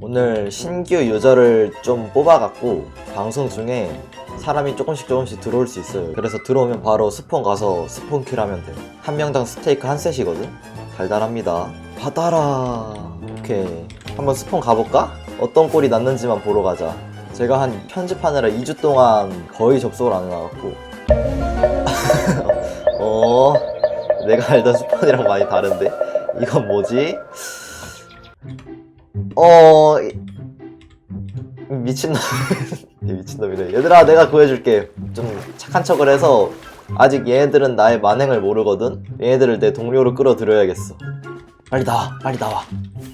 오늘 신규 유저를 좀 뽑아갖고 방송 중에 사람이 조금씩 조금씩 들어올 수 있어요. 그래서 들어오면 바로 스폰 가서 스폰 킬 하면 돼요. 한 명당 스테이크 한 셋이거든? 달달합니다. 받아라. 오케이. 한번 스폰 가볼까? 어떤 꼴이 났는지만 보러 가자. 제가 한 편집하느라 2주 동안 거의 접속을 안 해놔갖고. 어, 내가 알던 스폰이랑 많이 다른데? 이건 뭐지? 어, 이- 미친놈. 미친놈이래. 얘들아, 내가 구해줄게. 좀 착한 척을 해서 아직 얘네들은 나의 만행을 모르거든? 얘네들을 내 동료로 끌어들여야겠어. 빨리 나와, 빨리 나와,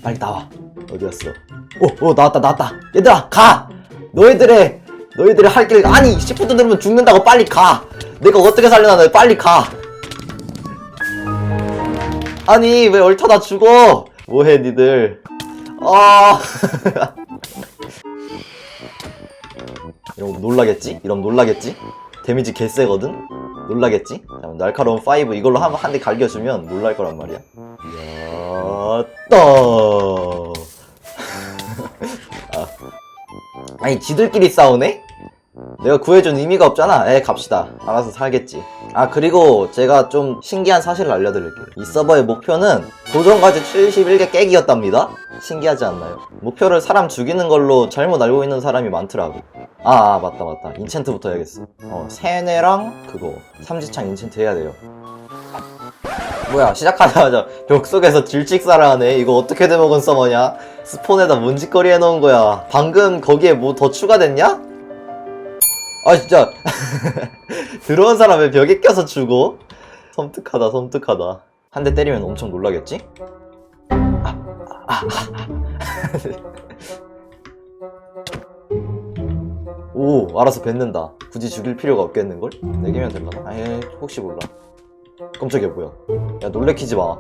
빨리 나와. 어디였어? 오, 오, 나왔다, 나왔다. 얘들아, 가! 너희들의, 너희들의 할 길, 아니, 시프트 누르면 죽는다고 빨리 가! 내가 어떻게 살려나, 너 빨리 가! 아니, 왜 얼터다 죽어? 뭐해, 니들. 아. 이러면 놀라겠지? 이러면 놀라겠지? 데미지 개쎄거든? 놀라겠지? 자, 날카로운 5 이걸로 한한대 갈겨주면 놀랄 거란 말이야. 야따. 아. 아니, 지들끼리 싸우네? 내가 구해준 의미가 없잖아. 에, 갑시다. 알아서 살겠지. 아, 그리고 제가 좀 신기한 사실을 알려드릴게요. 이 서버의 목표는 도전까지 71개 깨기였답니다. 신기하지 않나요? 목표를 사람 죽이는 걸로 잘못 알고 있는 사람이 많더라고. 아, 아, 맞다, 맞다. 인챈트부터 해야겠어. 어, 세뇌랑 그거. 삼지창 인챈트 해야 돼요. 뭐야, 시작하자마자 벽 속에서 질직사를 하네. 이거 어떻게 돼먹은 서버냐? 스폰에다 문짓거리 해놓은 거야. 방금 거기에 뭐 더 추가됐냐? 아, 진짜. 들어온 사람 왜 벽에 껴서 죽어? 섬뜩하다, 섬뜩하다. 한 대 때리면 엄청 놀라겠지? 아, 아, 아, 아. 오, 알아서 뱉는다. 굳이 죽일 필요가 없겠는걸? 네 개면 될라나? 아예, 혹시 몰라. 깜짝이야, 뭐야. 야, 놀래키지 마.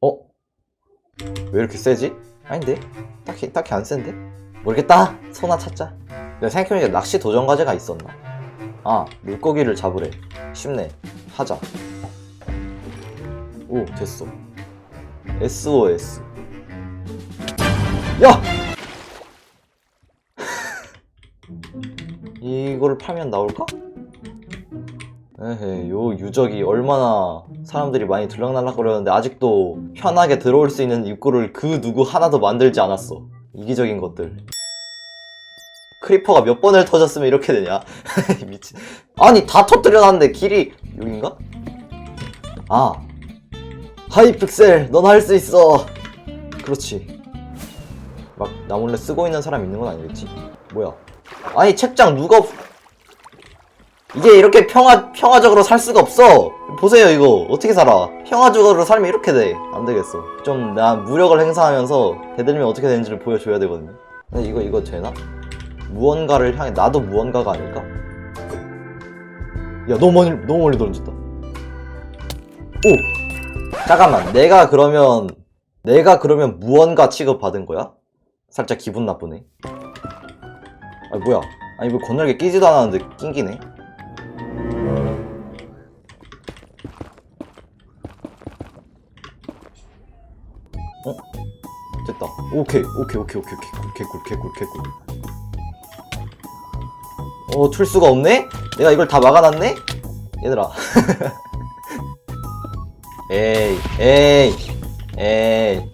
어? 왜 이렇게 세지? 아닌데? 딱히, 딱히 안 센데? 모르겠다. 소나 찾자. 내가 생각해보니까 낚시 도전 과제가 있었나? 아, 물고기를 잡으래. 쉽네. 하자. 오, 됐어. SOS. 야! 이걸 팔면 나올까? 에헤, 요 유적이 얼마나 사람들이 많이 들락날락거렸는데 아직도 편하게 들어올 수 있는 입구를 그 누구 하나도 만들지 않았어. 이기적인 것들. 크리퍼가 몇 번을 터졌으면 이렇게 되냐? 미친. 아니, 다 터뜨려놨는데 길이 여긴가? 아. 하이픽셀, 넌 할 수 있어. 그렇지. 막 나 몰래 쓰고 있는 사람 있는 건 아니겠지? 뭐야? 아니 책장 누가 없- 이게 이렇게 평화 평화적으로 살 수가 없어. 보세요 이거 어떻게 살아? 평화적으로 살면 이렇게 돼. 안 되겠어. 좀나 무력을 행사하면서 대들면 어떻게 되는지를 보여줘야 되거든요. 근데 이거 이거 되나? 무언가를 향해 나도 무언가가 아닐까? 야 너무 멀리 너무 멀리 던졌다. 오 잠깐만 내가 그러면 내가 그러면 무언가 취급받은 거야? 살짝 기분 나쁘네. 아니 뭐야? 아니 뭐 건날개 끼지도 않았는데 낑기네. 됐다. 오케이 오케이 오케이 오케이 오케이 개꿀 개꿀 개꿀. 어, 툴 수가 없네? 내가 이걸 다 막아놨네? 얘들아. 에이, 에이, 에이.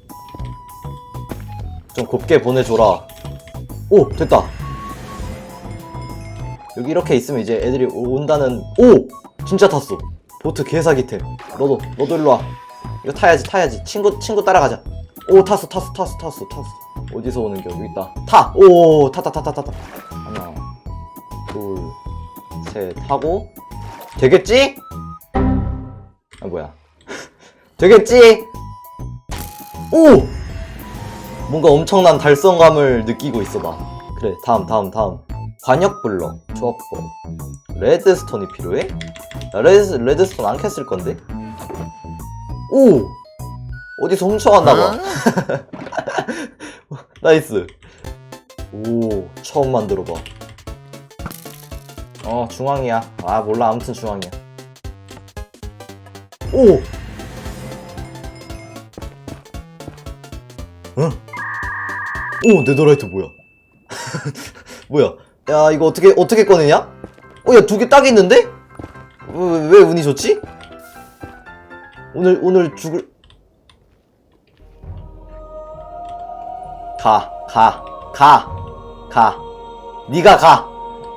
좀 곱게 보내줘라. 오, 됐다. 여기 이렇게 있으면 이제 애들이 오- 온다는, 오! 진짜 탔어. 보트 개사기템. 너도, 너도 일로 와. 이거 타야지, 타야지. 친구, 친구 따라가자. 오, 탔어, 탔어, tas어, 탔어, 탔어. 어디서 오는 겨? 여기 있다. 타! 오, 탔다, 탔다, 탔다. 하나, 둘, 셋 하고 되겠지? 아 뭐야? 되겠지? 오! 뭔가 엄청난 달성감을 느끼고 있어 나. 그래 다음 다음 다음 관역블럭 조합법 레드스톤이 필요해? 나 레드, 레드스톤 안 캤을 건데? 오! 어디서 훔쳐왔나봐 어? 나이스 오 처음 만들어봐 어 중앙이야 아 몰라 아무튼 중앙이야 오! 응? 오 네더라이트 뭐야 뭐야 야 이거 어떻게 어떻게 꺼내냐? 어 야 두 개 딱 있는데? 왜, 왜 운이 좋지? 오늘 오늘 죽을 가 가 가 가. 네가 가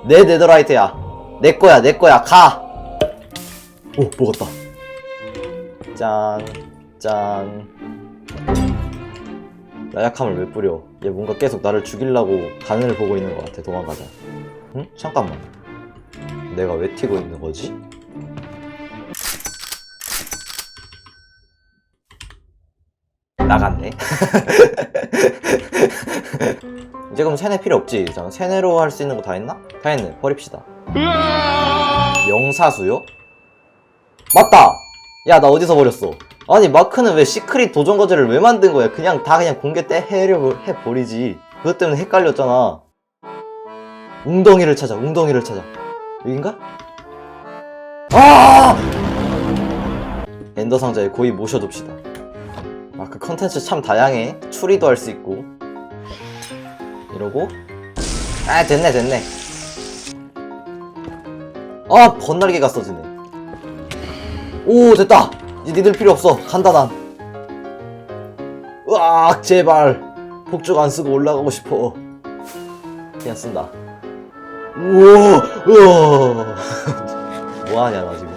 내 네더라이트야. 내 거야 내 거야. 가 오 먹었다. 짠 짠. 나약함을 왜 뿌려? 얘 뭔가 계속 나를 죽이려고 간을 보고 있는 것 같아 도망가자. 응? 잠깐만. 내가 왜 튀고 있는 거지? 나갔네 이제 그럼 세뇌 필요 없지. 잠깐 세뇌로 할 수 있는 거 다 했나? 다 했네. 버립시다. 명사수요? 맞다! 야 나 어디서 버렸어? 아니 마크는 왜 시크릿 도전 과제를 왜 만든 거야? 그냥 다 그냥 공개 때 해려 해버리지. 그것 때문에 헷갈렸잖아. 웅덩이를 찾아 웅덩이를 찾아. 여긴가? 아! 엔더 상자에 고이 모셔둡시다. 아그 컨텐츠 참 다양해. 추리도 할 수 있고 이러고. 아 됐네 됐네. 아 번날개가 써지네. 오 됐다. 이제 니들 필요 없어. 간다 난. 으악 제발. 폭죽 안 쓰고 올라가고 싶어. 그냥 쓴다. 우와 우와. 뭐하냐 나 지금?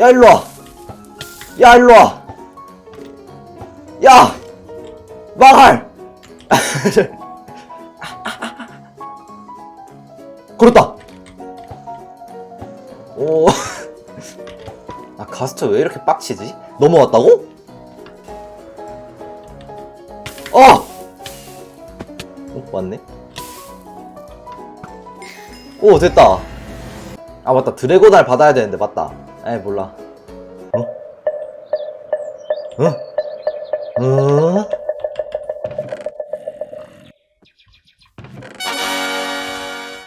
야 일로와. 야 일로와. 야 망할 그렇다. 오. 아 가스터 왜 이렇게 빡치지? 넘어왔다고? 어! 어 왔네. 오 됐다. 아 맞다. 드래곤알 받아야 되는데 맞다. 에이 몰라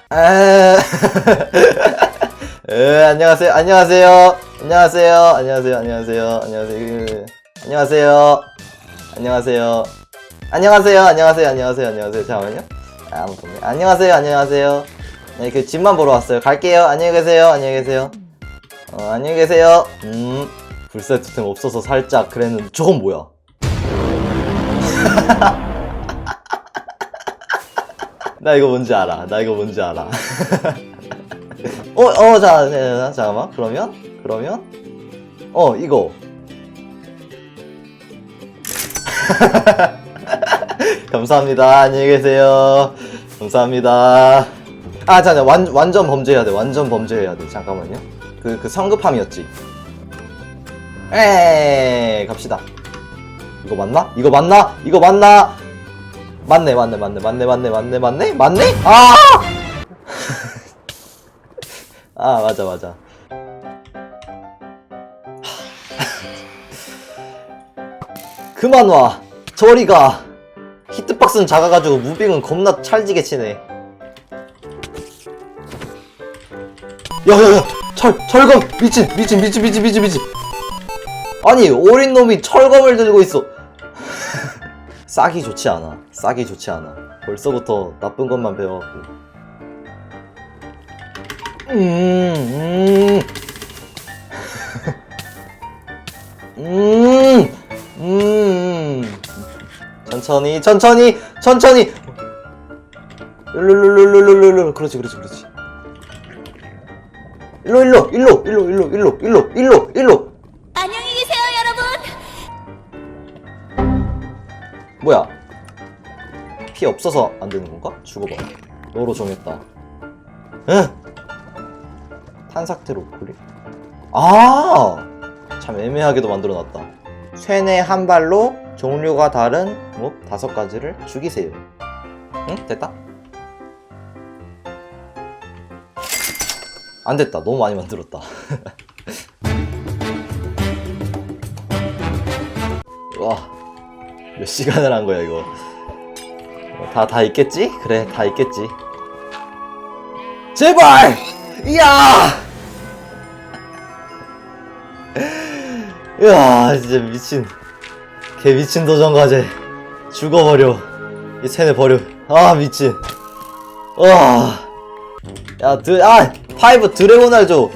에... 에, 안녕하세요, 안녕하세요, 안녕하세요, 안녕하세요, 안녕하세요, 안녕하세요, 안녕하세요, 안녕하세요, 안녕하세요, 안녕하세요, 안녕하세요, 안녕하세요, 잠깐만요. 아, 아무도 없네. 안녕하세요, 안녕하세요. 네, 그 집만 보러 왔어요. 갈게요. 안녕히 계세요, 안녕히 계세요. 어, 안녕히 계세요. 음, 불세트템 없어서 살짝 그랬는데, 저건 뭐야? 나 이거 뭔지 알아. 나 이거 뭔지 알아. 어, 어, 자, 자, 자, 잠깐만. 그러면, 그러면, 어, 이거. 감사합니다. 안녕히 계세요. 감사합니다. 아, 자, 자, 완, 완전 범죄해야 돼. 완전 범죄해야 돼. 잠깐만요. 그, 그 성급함이었지. 에이, 갑시다. 이거 맞나? 이거 맞나? 이거 맞나? 맞네, 맞네, 맞네, 맞네, 맞네, 맞네, 맞네, 맞네? 아! 아, 맞아, 맞아. 그만 와. 저리 가. 히트박스는 작아가지고 무빙은 겁나 찰지게 치네. 야야야 철 철검 미친 미친 미친 미친 미친 미친 아니 어린 놈이 철검을 들고 있어 싹이 좋지 않아. 싹이 좋지 않아. 벌써부터 나쁜 것만 배워갖고. 음음음음. 음. 음, 음. 천천히 천천히 천천히. 룰루루루루루루 그렇지 그렇지 그렇지. 일로 일로 일로 일로 일로 일로 일로. 뭐야? 피 없어서 안 되는 건가? 죽어봐. 너로 정했다. 응. 탄삭테로 그리. 아, 참 애매하게도 만들어놨다. 쇠뇌 한 발로 종류가 다른 몹 다섯 가지를 죽이세요. 응? 됐다. 안 됐다. 너무 많이 만들었다. 와, 몇 시간을 한 거야 이거. 어, 다, 다 있겠지? 그래, 다 있겠지. 제발! 이야! 이야, 진짜 미친. 개 미친 도전 과제. 죽어버려 이 쟤네 버려 아 미친 와야 드, 아 파이브 드래곤알 줘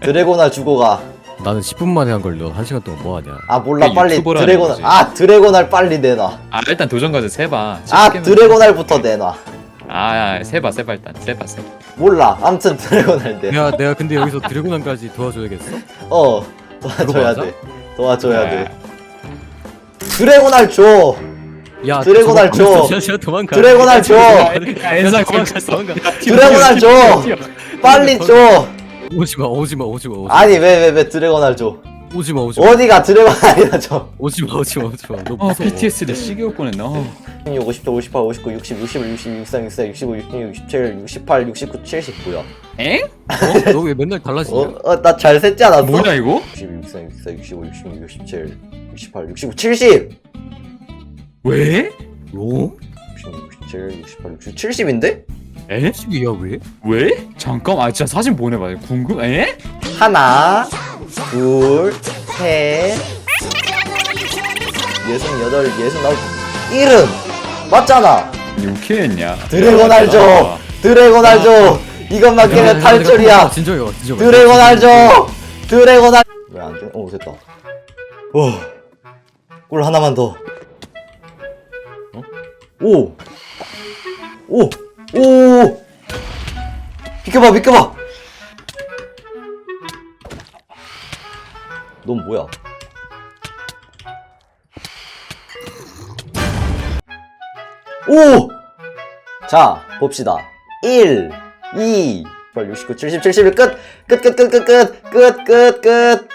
드래곤알 주고 가아 나는 10분 만에 한 걸려. 1시간 동안 뭐 하냐. 몰라 그게 빨리 유튜버라는 드래곤 거지. 아 드래곤알 빨리 내놔 아 일단 도전 과제 세봐 아 드래곤알부터 내놔 아 세봐 세봐 일단 세봐 세봐 몰라 암튼 드래곤알 내가 내가 근데 여기서 드래곤한까지 도와줘야겠어? 어 도와줘야? 돼 도와줘야 네. 돼 드래곤알 줘 야 드래곤알 줘. 저, 저, 도망가. 드래곤알 줘 엔상 도망가 도망가. 드래곤알 줘 빨리 줘 오지마 오지마 오지마 오지마 아니 왜 왜 왜 드래곤알 줘 오지마 오지마 어디가 드래곤 알이라 줘 오지마 오지마 오지마. 너어 무서워. PTSD 시기올 뻔했네 어. 16, 57, 58, 59, 60, 61, 62, 63, 64, 65, 66, 67, 68, 69, 70 뭐야? 엥? 어? 너 왜 맨날 달라지냐? 어? 어, 나 잘 셌지 않았어? 뭐냐 이거? 62, 63, 64, 65, 66, 67, 68, 69, 70! 왜? 요? 66, 67, 68, 69, 70인데? 에? 시기야 왜? 왜? 잠깐 아 진짜 사진 보내봐 궁금 에? 하나, 둘, 셋, 예순 여덟, 예순 아홉, 일흔! 맞잖아! 유쾌했냐 드래곤알 줘! 드래곤알 줘! 이것만 깨면 탈출이야! 진정해 봐 진정해. 드래곤알 줘! 드래곤 알! 왜안 돼? 어, 됐다. 오. 꿀 하나만 더. 어? 오! 오! 오! 비켜봐, 비켜봐! 넌 뭐야? 오! 자, 봅시다. 1, 2, 69, 70, 71, 끝! 끝, 끝, 끝, 끝, 끝! 끝, 끝, 끝!